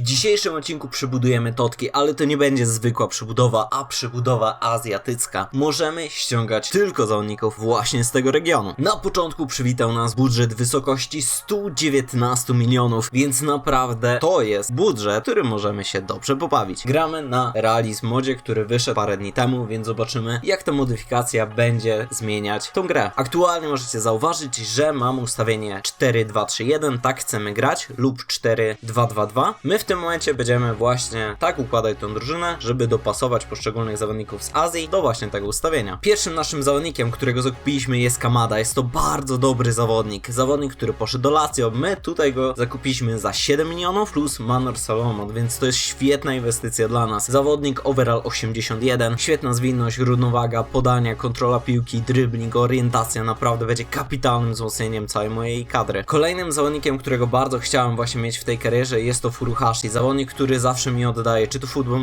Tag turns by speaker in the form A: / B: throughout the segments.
A: W dzisiejszym odcinku przebudujemy Totki, ale to nie będzie zwykła przebudowa, a przebudowa azjatycka. Możemy ściągać tylko zawodników właśnie z tego regionu. Na początku przywitał nas budżet wysokości 119 milionów, więc naprawdę to jest budżet, który możemy się dobrze pobawić. Gramy na Realizm modzie, który wyszedł parę dni temu, więc zobaczymy jak ta modyfikacja będzie zmieniać tą grę. Aktualnie możecie zauważyć, że mam ustawienie 4-2-3-1, tak chcemy grać, lub 4-2-2-2. My w tym momencie będziemy właśnie tak układać tą drużynę, żeby dopasować poszczególnych zawodników z Azji do właśnie tego ustawienia. Pierwszym naszym zawodnikiem, którego zakupiliśmy jest Kamada. Jest to bardzo dobry zawodnik. Zawodnik, który poszedł do Lazio. My tutaj go zakupiliśmy za 7 milionów plus Manor Salomon, więc to jest świetna inwestycja dla nas. Zawodnik overall 81, świetna zwinność, równowaga, podania, kontrola piłki, dribbling, orientacja naprawdę będzie kapitalnym wzmocnieniem całej mojej kadry. Kolejnym zawodnikiem, którego bardzo chciałem właśnie mieć w tej karierze jest to Furuhashi, zawodnik, który zawsze mi oddaje, czy to w Football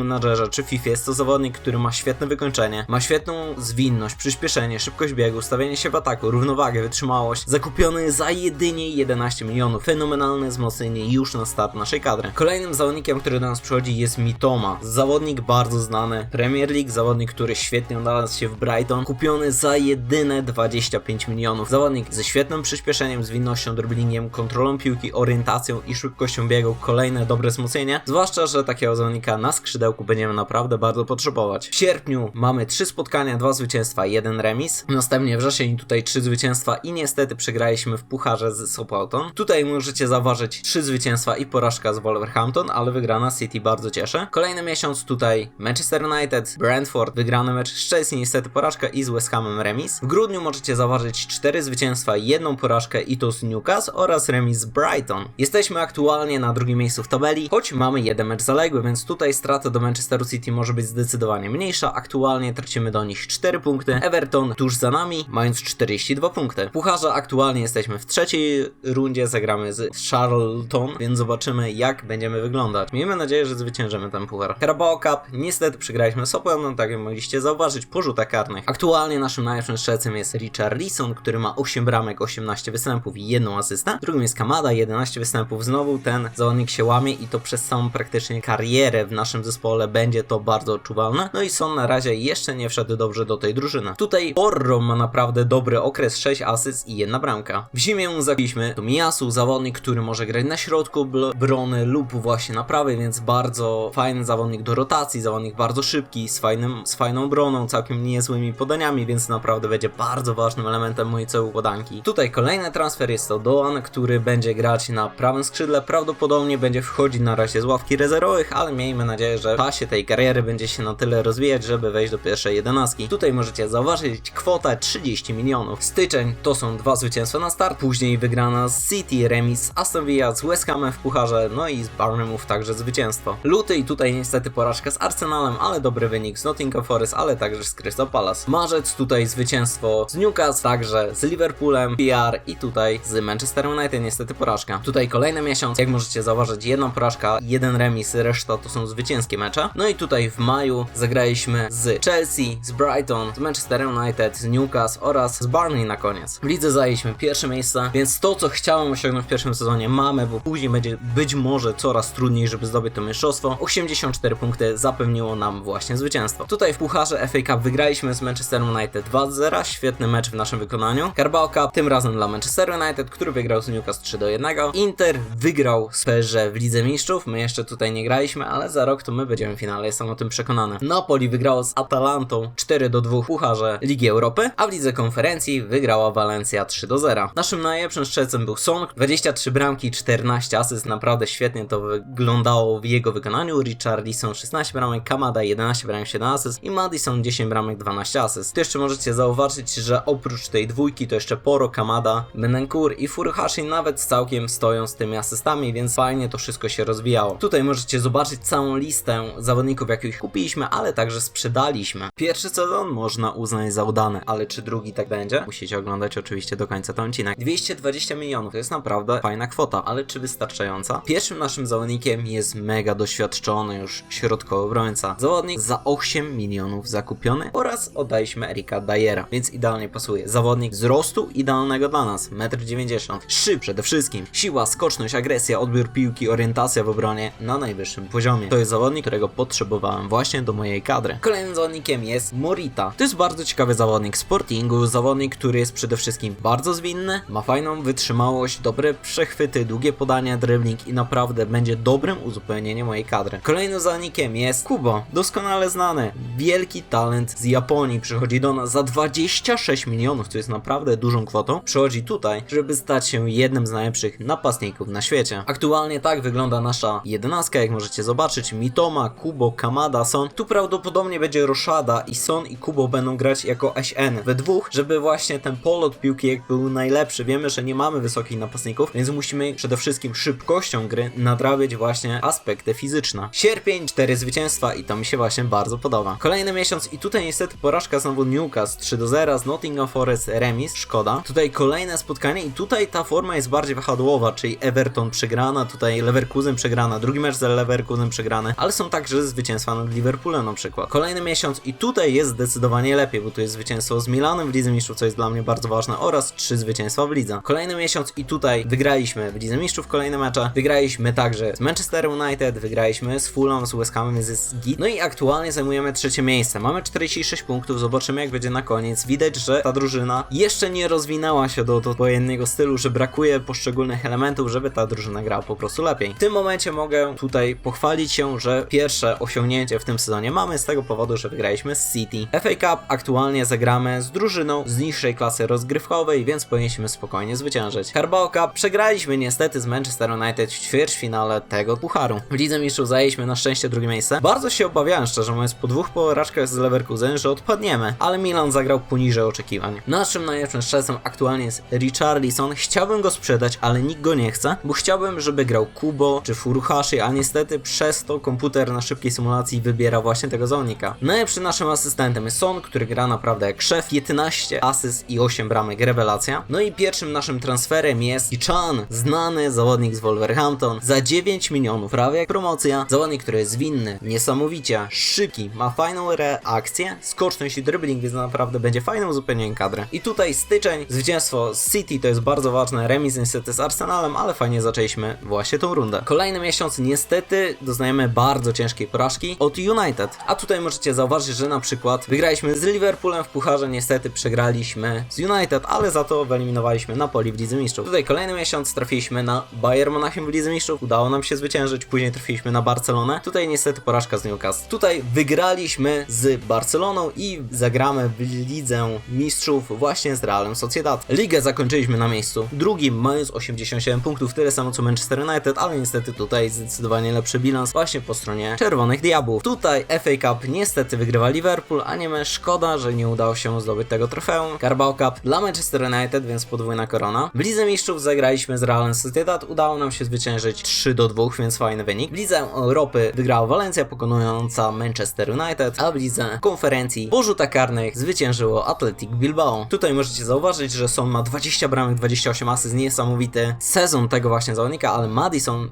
A: czy FIFA, jest to zawodnik, który ma świetne wykończenie, ma świetną zwinność, przyspieszenie, szybkość biegu, stawianie się w ataku, równowagę, wytrzymałość, zakupiony za jedynie 11 milionów, fenomenalne wzmocnienie już na start naszej kadry. Kolejnym zawodnikiem, który do nas przychodzi jest Mitoma, zawodnik bardzo znany, Premier League, zawodnik, który świetnie odnalazł się w Brighton, kupiony za jedyne 25 milionów, zawodnik ze świetnym przyspieszeniem, zwinnością, dribblingiem, kontrolą piłki, orientacją i szybkością biegu, kolejne dobre wzmocnienie, zwłaszcza, że takiego zawodnika na skrzydełku będziemy naprawdę bardzo potrzebować. W sierpniu mamy trzy spotkania, dwa zwycięstwa, jeden remis, następnie wrzesień tutaj trzy zwycięstwa i niestety przegraliśmy w pucharze z Southampton. Tutaj możecie zauważyć trzy zwycięstwa i porażka z Wolverhampton, ale wygrana City bardzo cieszy. Kolejny miesiąc tutaj Manchester United, Brentford, wygrany mecz z Chelsea, niestety porażka i z West Hamem remis. W grudniu możecie zauważyć cztery zwycięstwa, jedną porażkę i to z Newcastle oraz remis z Brighton. Jesteśmy aktualnie na drugim miejscu w tabeli, choć mamy jeden mecz zaległy, więc tutaj strata do Manchesteru City może być zdecydowanie mniejsza. Aktualnie tracimy do nich 4 punkty. Everton tuż za nami, mając 42 punkty. W Pucharze aktualnie jesteśmy w trzeciej rundzie, zagramy z Charlton, więc zobaczymy jak będziemy wyglądać. Miejmy nadzieję, że zwyciężymy ten puchar. Carabao Cup, niestety przegraliśmy z Southampton, tak jak mogliście zauważyć, po rzutach karnych. Aktualnie naszym najlepszym strzelcem jest Richard Leeson, który ma 8 bramek, 18 występów i jedną asystę. Drugim jest Kamada, 11 występów. Znowu ten zawodnik się łamie i to przez całą praktycznie karierę w naszym zespole będzie to bardzo odczuwalne. No i Son na razie jeszcze nie wszedł dobrze do tej drużyny. Tutaj Porro ma naprawdę dobry okres, 6 asyst i jedna bramka. W zimie zakupiliśmy Tomiyasu, zawodnik, który może grać na środku brony lub właśnie na prawej, więc bardzo fajny zawodnik do rotacji, zawodnik bardzo szybki, z, fajnym, z fajną obroną, całkiem niezłymi podaniami, więc naprawdę będzie bardzo ważnym elementem mojej całej układanki. Tutaj kolejny transfer jest to Doan, który będzie grać na prawym skrzydle, prawdopodobnie będzie wchodzić na razie z ławki rezerwowych, ale miejmy nadzieję, że w czasie tej kariery będzie się na tyle rozwijać, żeby wejść do pierwszej jedenastki. Tutaj możecie zauważyć kwotę 30 milionów. Styczeń to są dwa zwycięstwa na start, później wygrana z City, remis Aston Villa, z West Hamem w pucharze, no i z Bournemouth także zwycięstwo. Luty i tutaj niestety porażka z Arsenalem, ale dobry wynik z Nottingham Forest, ale także z Crystal Palace. Marzec tutaj zwycięstwo z Newcastle, także z Liverpoolem, PR i tutaj z Manchester United niestety porażka. Tutaj kolejny miesiąc, jak możecie zauważyć, jedna porażka, jeden remis, reszta to są zwycięskie mecze. No i tutaj w maju zagraliśmy z Chelsea, z Brighton, z Manchester United, z Newcastle oraz z Barney na koniec. W lidze zajęliśmy pierwsze miejsce, więc to co chciałem osiągnąć w pierwszym sezonie mamy, bo później będzie być może coraz trudniej, żeby zdobyć to mistrzostwo. 84 punkty zapewniło nam właśnie zwycięstwo. Tutaj w pucharze FA Cup wygraliśmy z Manchester United 2-0, świetny mecz w naszym wykonaniu. Carabao Cup tym razem dla Manchester United, który wygrał z Newcastle 3 do 1. Inter wygrał z PSG w Lidze Mistrzów, my jeszcze tutaj nie graliśmy, ale za rok to my będziemy w finale, jestem o tym przekonany. Napoli wygrało z Atalantą 4 do 2 w pucharze Ligi Europy, a w Lidze Konferencji wygrała Valencia 3 do 0. Naszym najlepszym strzelcem był Son, 23 bramki, 14 asyst, naprawdę świetnie to wyglądało w jego wykonaniu. Richarlison 16 bramek, Kamada 11 bramek, 7 asyst i Madison 10 bramek, 12 asyst. Tu jeszcze możecie zauważyć, że oprócz tej dwójki to jeszcze Poro, Kamada, Benenkur i Furuhashi nawet całkiem stoją z tymi asystami, więc fajnie to wszystko się rozwijało. Tutaj możecie zobaczyć całą listę zawodników, jakich kupiliśmy, ale także sprzedaliśmy. Pierwszy sezon można uznać za udany, ale czy drugi tak będzie? Musicie oglądać oczywiście do końca ten odcinek. 220 milionów to jest naprawdę fajna kwota, ale czy wystarczająca? Pierwszym naszym zawodnikiem jest mega doświadczony już środkowy obrońca. Zawodnik za 8 milionów zakupiony oraz oddaliśmy Erika Dyera, więc idealnie pasuje. Zawodnik wzrostu idealnego dla nas, 1,90 m. Szyb przede wszystkim, siła, skoczność, agresja, odbiór piłki, orientacja w obronie na najwyższym poziomie. To jest zawodnik, którego potrzebowałem właśnie do mojej kadry. Kolejnym zawodnikiem jest Morita. To jest bardzo ciekawy zawodnik Sportingu, zawodnik, który jest przede wszystkim bardzo zwinny, ma fajną wytrzymałość, dobre przechwyty, długie podania, dribbling i naprawdę będzie dobrym uzupełnieniem mojej kadry. Kolejnym zawodnikiem jest Kubo, doskonale znany, wielki talent z Japonii, przychodzi do nas za 26 milionów, co jest naprawdę dużą kwotą. Przychodzi tutaj, żeby stać się jednym z najlepszych napastników na świecie. Aktualnie tak wygląda nasza jedenastka, jak możecie zobaczyć. Mitoma, Kubo, Kamada, Son. Tu prawdopodobnie będzie Roszada i Son i Kubo będą grać jako SN we dwóch, żeby właśnie ten polot piłki jak był najlepszy. Wiemy, że nie mamy wysokich napastników, więc musimy przede wszystkim szybkością gry nadrabiać właśnie aspekty fizyczne. Sierpień, 4 zwycięstwa i to mi się właśnie bardzo podoba. Kolejny miesiąc i tutaj niestety porażka znowu Newcastle 3 do 0 z Nottingham Forest remis, szkoda. Tutaj kolejne spotkanie i tutaj ta forma jest bardziej wahadłowa, czyli Everton przegrana, tutaj Leverkusen przegrana, drugi mecz z Leverkusen przegrany, ale są także zwycięstwa nad Liverpoolem na przykład. Kolejny miesiąc i tutaj jest zdecydowanie lepiej, bo tu jest zwycięstwo z Milanem w Lidze Mistrzów, co jest dla mnie bardzo ważne oraz trzy zwycięstwa w lidze. Kolejny miesiąc i tutaj wygraliśmy w Lidze Mistrzów kolejne mecze, wygraliśmy także z Manchester United, wygraliśmy z Fulham, z West Hamem, więc git. No i aktualnie zajmujemy trzecie miejsce. Mamy 46 punktów, zobaczymy jak będzie na koniec. Widać, że ta drużyna jeszcze nie rozwinęła się do, wojennego stylu, że brakuje poszczególnych elementów, żeby ta drużyna grała po prostu lepiej. W tym momencie mogę tutaj pochwalić się, że pierwsze osiągnięcie w tym sezonie mamy z tego powodu, że wygraliśmy z City. FA Cup aktualnie zagramy z drużyną z niższej klasy rozgrywkowej, więc powinniśmy spokojnie zwyciężyć. Carabao Cup przegraliśmy niestety z Manchester United w ćwierćfinale tego pucharu. W Lidze Mistrzów zajęliśmy na szczęście drugie miejsce. Bardzo się obawiałem, szczerze mówiąc, po dwóch porażkach z Leverkusen, że odpadniemy, ale Milan zagrał poniżej oczekiwań. Naszym najlepszym strzelcem aktualnie jest Richarlison. Chciałbym go sprzedać, ale nikt go nie chce, bo chciałbym, żeby grał Kubo czy Furuhashi, a niestety przez to komputer na szybkiej symulacji wybiera właśnie tego zawodnika. Najlepszym naszym asystentem jest Son, który gra naprawdę jak szef, 11 asyst i 8 bramek, rewelacja. No i pierwszym naszym transferem jest Ichan, znany zawodnik z Wolverhampton, za 9 milionów, prawie jak promocja. Zawodnik, który jest zwinny, niesamowicie, szybki, ma fajną reakcję, skoczność i dribbling, więc naprawdę będzie fajnym uzupełnieniem kadry. I tutaj styczeń, zwycięstwo City to jest bardzo ważne, remis niestety z Arsenalem, ale fajnie zaczęliśmy właśnie tą rundę. Kolejny miesiąc niestety doznajemy bardzo ciężkiej porażki od United. A tutaj możecie zauważyć, że na przykład wygraliśmy z Liverpoolem w pucharze, niestety przegraliśmy z United, ale za to wyeliminowaliśmy Napoli w Lidze Mistrzów. Tutaj kolejny miesiąc trafiliśmy na Bayern Monachium w Lidze Mistrzów, udało nam się zwyciężyć, później trafiliśmy na Barcelonę. Tutaj niestety porażka z Newcastle. Tutaj wygraliśmy z Barceloną i zagramy w Lidze Mistrzów właśnie z Realem Sociedad. Ligę zakończyliśmy na miejscu drugim, mając 87 punktów, tyle samo co Manchester United, ale niestety tutaj zdecydowanie lepszy bilans właśnie po stronie Czerwonych Diabłów. Tutaj FA Cup niestety wygrywa Liverpool, a nie my. Szkoda, że nie udało się zdobyć tego trofeum. Carabao Cup dla Manchester United, więc podwójna korona. W Lidze Mistrzów zagraliśmy z Realem Sociedad, udało nam się zwyciężyć 3 do 2, więc fajny wynik. W Lidze Europy wygrała Walencja, pokonująca Manchester United, a w Lidze Konferencji po rzutach karnych zwyciężyło Athletic Bilbao. Tutaj możecie zauważyć, że Son ma 20 bramek, 28 asyst, niesamowity sezon tego właśnie zawodnika, ale Madison,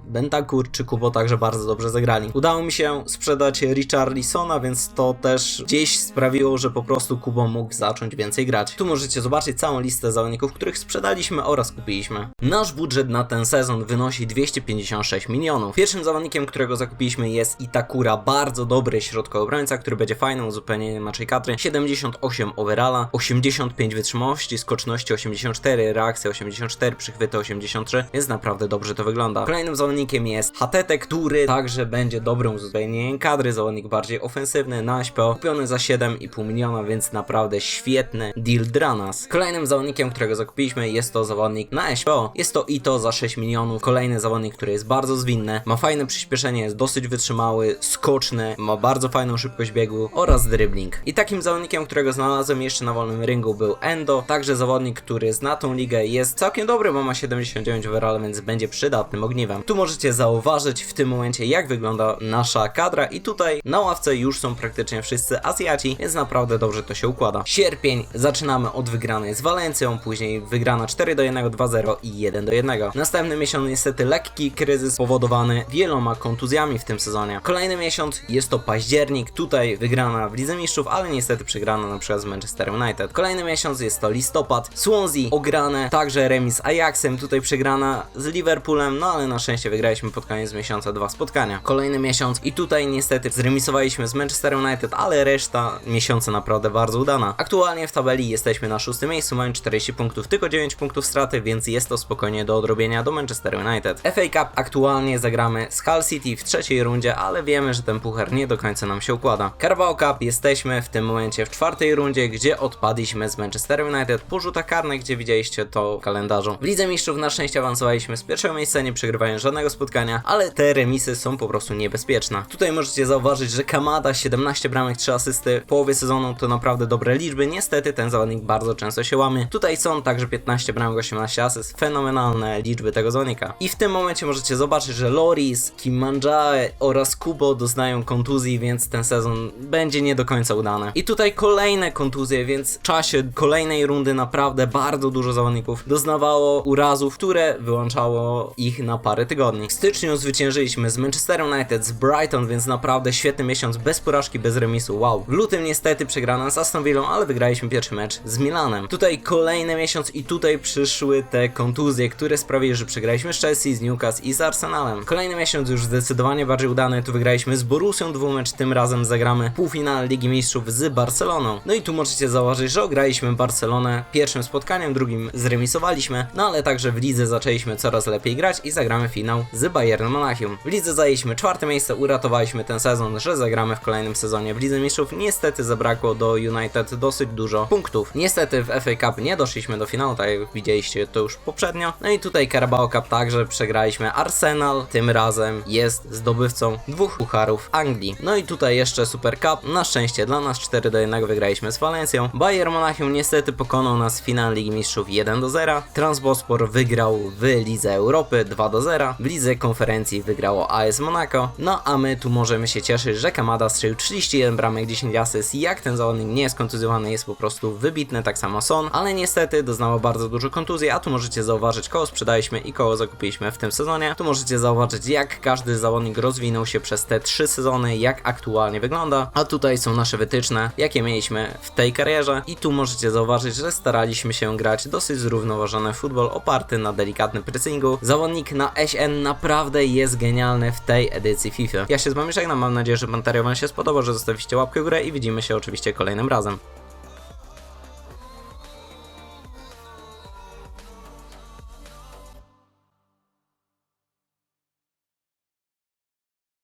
A: Czy Kubo także bardzo dobrze zagrali. Udało mi się sprzedać Richarlisona, więc to też gdzieś sprawiło, że po prostu Kubo mógł zacząć więcej grać. Tu możecie zobaczyć całą listę zawodników, których sprzedaliśmy oraz kupiliśmy. Nasz budżet na ten sezon wynosi 256 milionów. Pierwszym zawodnikiem, którego zakupiliśmy jest Itakura, bardzo dobry środkowy obrońca, który będzie fajnym uzupełnieniem naszej kadry. 78 overalla, 85 wytrzymałości, skoczności 84, reakcja 84, przychwyty 83, więc naprawdę dobrze to wygląda. Kolejnym zawodnikiem jest Hatete, który także będzie dobrym uzupełnieniem kadry, zawodnik bardziej ofensywny na SPO, kupiony za 7,5 miliona, więc naprawdę świetny deal dla nas. Kolejnym zawodnikiem, którego zakupiliśmy jest to zawodnik na SPO, jest to Ito za 6 milionów, kolejny zawodnik, który jest bardzo zwinny, ma fajne przyspieszenie, jest dosyć wytrzymały, skoczny, ma bardzo fajną szybkość biegu oraz dribbling. I takim zawodnikiem, którego znalazłem jeszcze na wolnym ringu był Endo, także zawodnik, który zna tą ligę, jest całkiem dobry, bo ma 79 overall, więc będzie przydatnym ogniwem. Tu możecie zauważyć w tym momencie, jak wygląda nasza kadra i tutaj na ławce już są praktycznie wszyscy Azjaci, więc naprawdę dobrze to się układa. Sierpień zaczynamy od wygranej z Walencją, później wygrana 4 do 1, 2-0 i 1 do 1. Następny miesiąc niestety lekki kryzys spowodowany wieloma kontuzjami w tym sezonie. Kolejny miesiąc jest to październik, tutaj wygrana w Lidze Mistrzów, ale niestety przegrana na przykład z Manchester United. Kolejny miesiąc jest to listopad, Swansea ograne, także remis Ajaxem, tutaj przegrana z Liverpoolem, no ale na szczęście wygraliśmy wygraliśmy pod koniec miesiąca dwa spotkania. Kolejny miesiąc i tutaj niestety zremisowaliśmy z Manchester United, ale reszta miesiąca naprawdę bardzo udana. Aktualnie w tabeli jesteśmy na szóstym miejscu, mamy 40 punktów, tylko 9 punktów straty, więc jest to spokojnie do odrobienia do Manchester United. FA Cup aktualnie zagramy z Hull City w trzeciej rundzie, ale wiemy, że ten puchar nie do końca nam się układa. Carabao Cup jesteśmy w tym momencie w czwartej rundzie, gdzie odpadliśmy z Manchester United po rzutach karnych, gdzie widzieliście to w kalendarzu. W Lidze Mistrzów na szczęście awansowaliśmy z pierwszego miejsca, nie przegrywając żadnego spotkania, ale te remisy są po prostu niebezpieczne. Tutaj możecie zauważyć, że Kamada 17 bramek, 3 asysty w połowie sezonu to naprawdę dobre liczby. Niestety ten zawodnik bardzo często się łamie. Tutaj są także 15 bramek, 18 asyst, fenomenalne liczby tego zawodnika. I w tym momencie możecie zobaczyć, że Loris, Kim Manjae oraz Kubo doznają kontuzji, więc ten sezon będzie nie do końca udany. I tutaj kolejne kontuzje, więc w czasie kolejnej rundy naprawdę bardzo dużo zawodników doznawało urazów, które wyłączało ich na parę tygodni. W styczniu zwyciężyliśmy z Manchester United, z Brighton, więc naprawdę świetny miesiąc bez porażki, bez remisu, wow. W lutym niestety przegrana z Aston Villą, ale wygraliśmy pierwszy mecz z Milanem. Tutaj kolejny miesiąc i tutaj przyszły te kontuzje, które sprawiły, że przegraliśmy z Chelsea, z Newcastle i z Arsenalem. Kolejny miesiąc już zdecydowanie bardziej udany, tu wygraliśmy z Borussią dwumecz, tym razem zagramy półfinał Ligi Mistrzów z Barceloną. No i tu możecie zauważyć, że ograliśmy Barcelonę pierwszym spotkaniem, drugim zremisowaliśmy, no ale także w lidze zaczęliśmy coraz lepiej grać i zagramy finał z Bayernem Monachium. W lidze zajęliśmy czwarte miejsce, uratowaliśmy ten sezon, że zagramy w kolejnym sezonie w Lidze Mistrzów. Niestety zabrakło do United dosyć dużo punktów. Niestety w FA Cup nie doszliśmy do finału, tak jak widzieliście to już poprzednio. No i tutaj Carabao Cup także przegraliśmy. Arsenal tym razem jest zdobywcą dwóch pucharów Anglii. No i tutaj jeszcze Super Cup. Na szczęście dla nas 4 do 1 wygraliśmy z Valencją. Bayern Monachium niestety pokonał nas w finale Ligi Mistrzów 1 do 0. Transbospor wygrał w Lidze Europy 2 do 0. W Lidze Konferencji wygrało AS Monaco. No a my tu możemy się cieszyć, że Kamada strzelił 31 bramek, 10 asyst. Jak ten zawodnik nie jest kontuzjowany, jest po prostu wybitny, tak samo Son, ale niestety doznało bardzo dużo kontuzji, a tu możecie zauważyć kogo sprzedaliśmy i kogo zakupiliśmy w tym sezonie. Tu możecie zauważyć jak każdy zawodnik rozwinął się przez te 3 sezony, jak aktualnie wygląda, a tutaj są nasze wytyczne, jakie mieliśmy w tej karierze i tu możecie zauważyć, że staraliśmy się grać dosyć zrównoważony futbol oparty na delikatnym pressingu. Zawodnik na SN naprawdę jest genialny w tej edycji FIFA. Ja się z wami żegnam, mam nadzieję, że materiał wam się spodobał, że zostawiliście łapkę w górę i widzimy się oczywiście kolejnym razem.